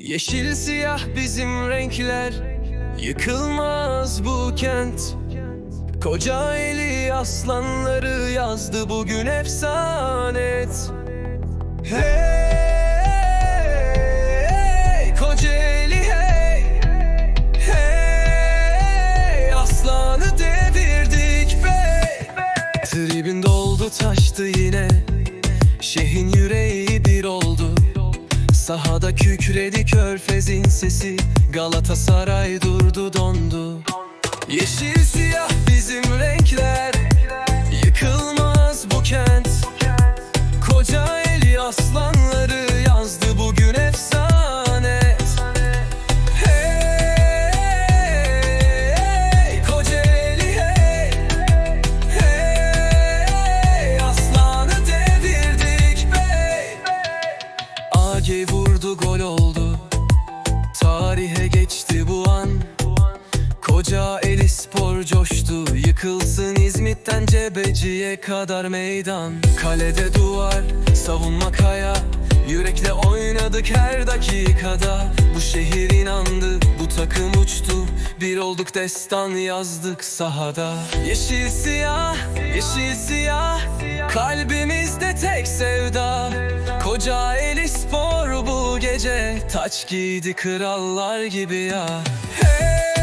Yeşil siyah bizim renkler Yıkılmaz bu kent. Kocaeli aslanları yazdı bugün efsanet. Hey Kocaeli hey. Hey aslanı devirdik be. Tribün doldu taştı yine. Şehrin yüreği Sahada kükredi körfezin sesi. Galatasaray durdu dondu. Yeşil siyah bizim renkler Kocaeli spor coştu. Yıkılsın İzmit'ten Cebeci'ye kadar meydan. Kalede duvar, savunma kaya. Yürekle oynadık her dakikada. Bu şehir inandı, bu takım uçtu. Bir olduk destan yazdık sahada. Yeşil siyah, yeşil siyah. Kalbimizde tek sevda. Kocaeli spor bu gece. Taç giydi krallar gibi ya. Hey